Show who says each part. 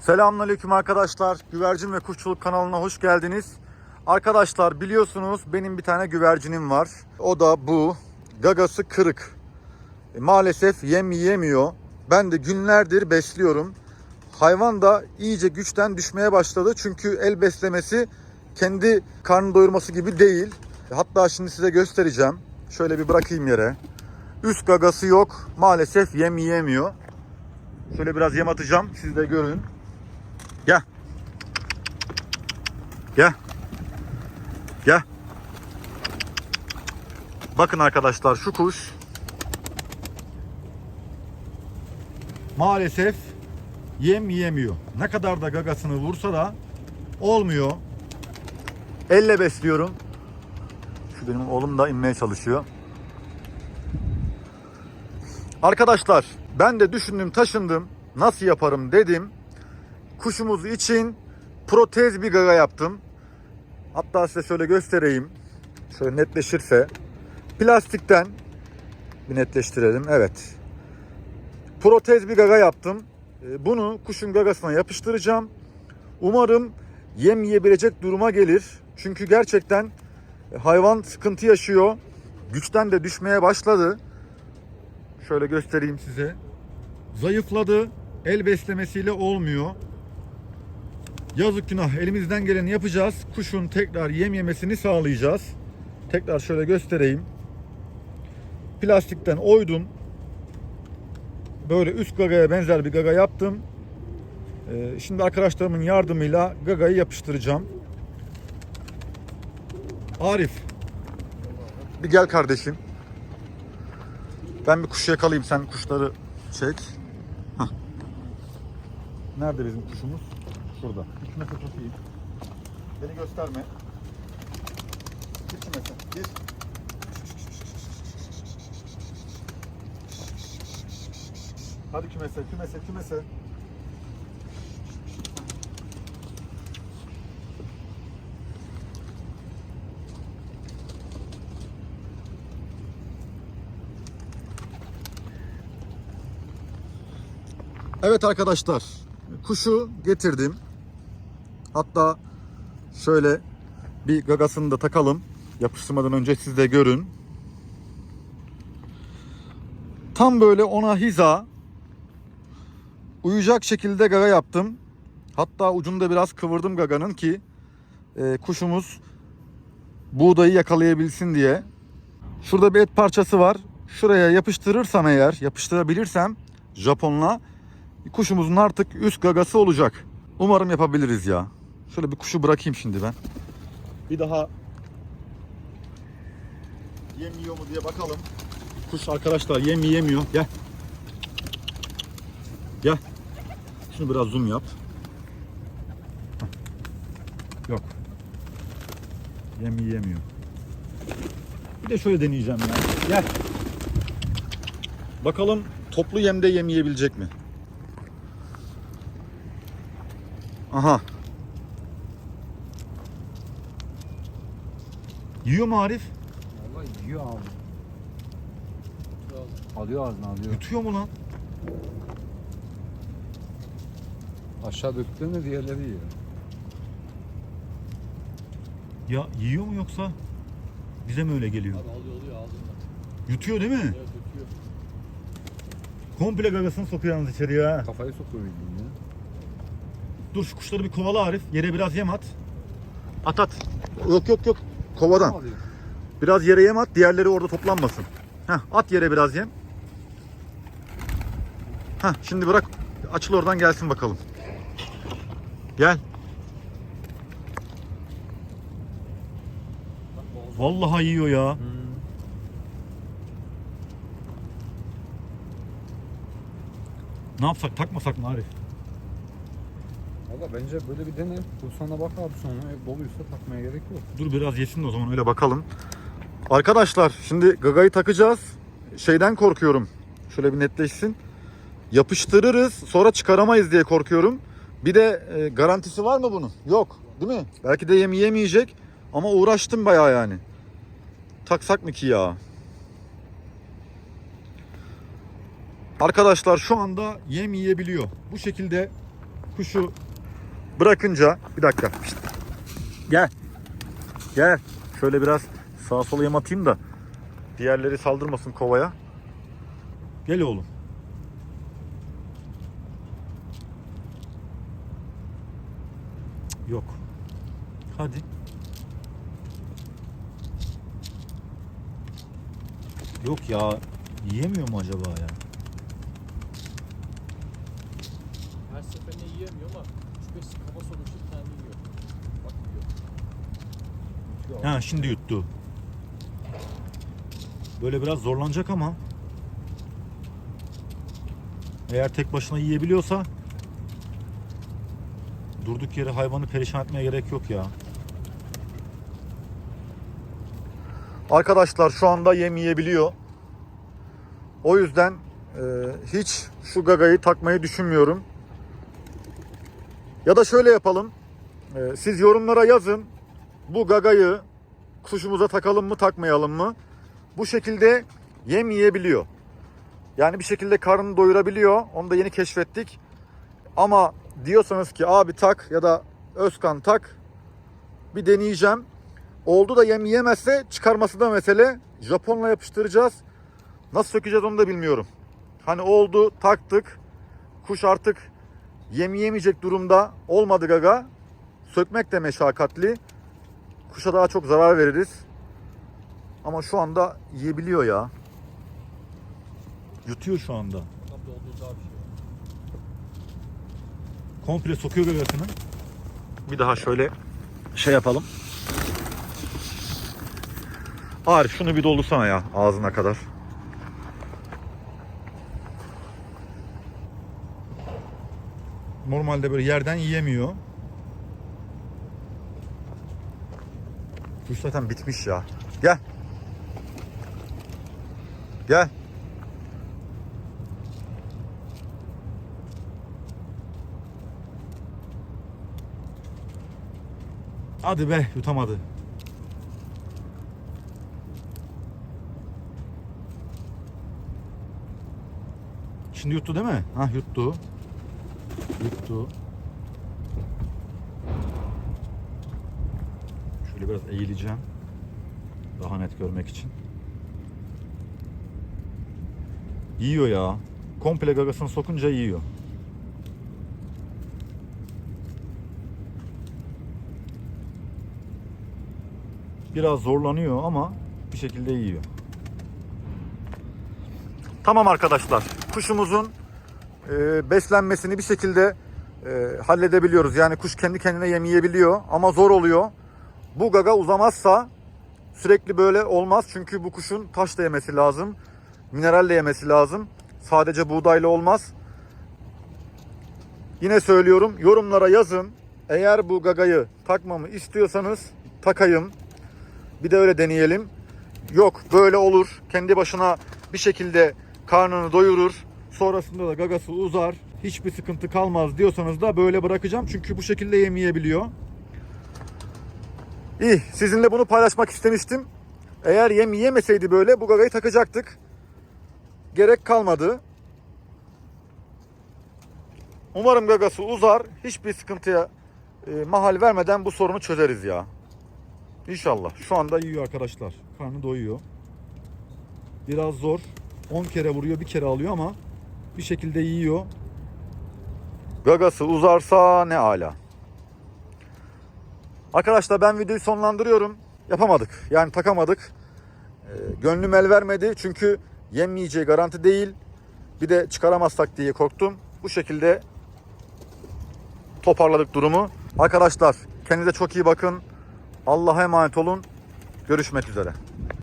Speaker 1: Selamünaleyküm arkadaşlar. Güvercin ve Kuşçuluk kanalına hoş geldiniz. Arkadaşlar biliyorsunuz benim bir tane güvercinim var. O da bu. Gagası kırık. E, maalesef yem yiyemiyor. Ben de günlerdir besliyorum. Hayvan da iyice güçten düşmeye başladı. Çünkü el beslemesi kendi karnını doyurması gibi değil. Hatta şimdi size göstereceğim. Şöyle bir bırakayım yere. Üst gagası yok. Maalesef yem yiyemiyor. Şöyle biraz yem atacağım. Siz de görün. Gel. Gel. Gel. Bakın arkadaşlar şu kuş maalesef yem yiyemiyor. Ne kadar da gagasını vursa da olmuyor. Elle besliyorum. Şu benim oğlum da inmeye çalışıyor. Arkadaşlar ben de düşündüm taşındım. Nasıl yaparım dedim. Kuşumuz için protez bir gaga yaptım. Hatta size şöyle göstereyim. Şöyle netleşirse. Plastikten bir netleştirelim. Evet. Protez bir gaga yaptım. Ee, Bunu kuşun gagasına yapıştıracağım. Umarım yem yiyebilecek duruma gelir. Çünkü gerçekten hayvan sıkıntı yaşıyor. Güçten de düşmeye başladı. Şöyle göstereyim size. Zayıfladı. El beslemesiyle olmuyor. Yazık günah elimizden geleni yapacağız. Kuşun tekrar yem yemesini sağlayacağız. Tekrar şöyle göstereyim. Plastikten oydum. Böyle üst gagaya benzer bir gaga yaptım. Ee, Şimdi arkadaşlarımın yardımıyla gagayı yapıştıracağım. Arif. Bir gel kardeşim. Ben bir kuşu yakalayayım sen kuşları çek. Hah. Nerede bizim kuşumuz? Şurada. Çok iyi. Beni gösterme. Gir kümese. Gir. Hadi kümese, kümese, kümese. Evet arkadaşlar, kuşu getirdim. Hatta şöyle bir gagasını da takalım. Yapıştırmadan önce siz de görün. Tam böyle ona hiza uyuyacak şekilde gaga yaptım. Hatta ucunda biraz kıvırdım gaganın ki e, kuşumuz buğdayı yakalayabilsin diye. Şurada bir et parçası var. Şuraya yapıştırırsam eğer, yapıştırabilirsem Japonla kuşumuzun artık üst gagası olacak. Umarım yapabiliriz ya. Şöyle bir kuşu bırakayım şimdi ben. Bir daha yem yiyor mu diye bakalım. Kuş arkadaşlar yem yiyemiyor. Gel. Gel. Şunu biraz zoom yap. Yok. Yem yiyemiyor. Bir de şöyle deneyeceğim ya. Gel. Bakalım toplu yemde yem yiyebilecek mi? Aha. Yiyor mu Arif?
Speaker 2: Vallahi yiyor abi. Alıyor ağzına alıyor.
Speaker 1: Yutuyor mu lan?
Speaker 2: Aşağı döktüğünde diğerleri yiyor.
Speaker 1: Ya yiyor mu yoksa bize mi öyle geliyor?
Speaker 3: Abi alıyor alıyor ağzında.
Speaker 1: Yutuyor değil mi?
Speaker 3: Evet ötüyor.
Speaker 1: Komple gagasını sokuyor yalnız içeriye ha.
Speaker 2: Kafayı sokuyor bildiğin ya.
Speaker 1: Dur şu kuşları bir kovala Arif. Yere biraz yem at. At at. Yok yok yok. Kovadan. Biraz yere yem at. Diğerleri orada toplanmasın. Heh, at yere biraz yem. Heh, şimdi bırak. Açıl oradan gelsin bakalım. Gel. Vallahi yiyor ya.
Speaker 2: Hmm.
Speaker 1: Ne yapsak takmasak mı Arif?
Speaker 2: Valla bence böyle bir dene. Kursana bak abi sonra. E, doluysa takmaya gerek yok.
Speaker 1: Dur biraz yesin de o zaman öyle bakalım. Arkadaşlar şimdi gagayı takacağız. Şeyden korkuyorum. Şöyle bir netleşsin. Yapıştırırız sonra çıkaramayız diye korkuyorum. Bir de e, garantisi var mı bunun? Yok değil mi? Belki de yem yemeyecek ama uğraştım bayağı yani. Taksak mı ki ya? Arkadaşlar şu anda yem yiyebiliyor. Bu şekilde kuşu bırakınca bir dakika. Pişt. Gel. Gel. Şöyle biraz sağa sola yem atayım da diğerleri saldırmasın kovaya. Gel oğlum. Yok. Hadi. Yok ya. Yiyemiyor mu acaba ya?
Speaker 3: Her seferinde yiyemiyor ama 3-5 kafa sonuçta bir tane yiyor. Bak yiyor.
Speaker 1: Ha şimdi yuttu. Böyle biraz zorlanacak ama eğer tek başına yiyebiliyorsa durduk yere hayvanı perişan etmeye gerek yok ya. Arkadaşlar şu anda yem yiyebiliyor. O yüzden e, hiç şu gagayı takmayı düşünmüyorum. Ya da şöyle yapalım. E, siz yorumlara yazın. Bu gagayı kuşumuza takalım mı takmayalım mı? Bu şekilde yem yiyebiliyor. Yani bir şekilde karnını doyurabiliyor. Onu da yeni keşfettik. Ama diyorsanız ki abi tak ya da Özkan tak bir deneyeceğim. Oldu da yem yiyemezse çıkarması da mesele. Japonla yapıştıracağız. Nasıl sökeceğiz onu da bilmiyorum. Hani oldu taktık. Kuş artık yem yemeyecek durumda olmadı gaga. Sökmek de meşakkatli. Kuşa daha çok zarar veririz. Ama şu anda yiyebiliyor ya. Yutuyor şu anda. Komple sokuyor gagasını. Bir daha şöyle şey yapalım. Arif şunu bir doldursana ya ağzına kadar. Normalde böyle yerden yiyemiyor. Kuş zaten bitmiş ya. Gel. Gel. Hadi be yutamadı. Şimdi yuttu değil mi? Ha yuttu. Yuttu. Şöyle biraz eğileceğim. Daha net görmek için. Yiyor ya. Komple gagasını sokunca yiyor. Biraz zorlanıyor ama bir şekilde yiyor. Tamam arkadaşlar. Kuşumuzun e, beslenmesini bir şekilde e, halledebiliyoruz. Yani kuş kendi kendine yem yiyebiliyor ama zor oluyor. Bu gaga uzamazsa sürekli böyle olmaz. Çünkü bu kuşun taş da yemesi lazım. Mineral de yemesi lazım. Sadece buğdayla olmaz. Yine söylüyorum yorumlara yazın. Eğer bu gagayı takmamı istiyorsanız takayım. Bir de öyle deneyelim. Yok böyle olur. Kendi başına bir şekilde karnını doyurur. Sonrasında da gagası uzar. Hiçbir sıkıntı kalmaz diyorsanız da böyle bırakacağım. Çünkü bu şekilde yemeyebiliyor. İyi sizinle bunu paylaşmak istemiştim. Eğer yem yemeseydi böyle bu gagayı takacaktık. Gerek kalmadı. Umarım gagası uzar. Hiçbir sıkıntıya e, mahal vermeden bu sorunu çözeriz ya. İnşallah. Şu anda yiyor arkadaşlar. Karnı doyuyor. Biraz zor. 10 kere vuruyor, bir kere alıyor ama bir şekilde yiyor. Gagası uzarsa ne ala. Arkadaşlar ben videoyu sonlandırıyorum. Yapamadık. Yani takamadık. Ee, gönlüm el vermedi. Çünkü yemeyeceği garanti değil. Bir de çıkaramazsak diye korktum. Bu şekilde toparladık durumu. Arkadaşlar kendinize çok iyi bakın. Allah'a emanet olun. Görüşmek üzere.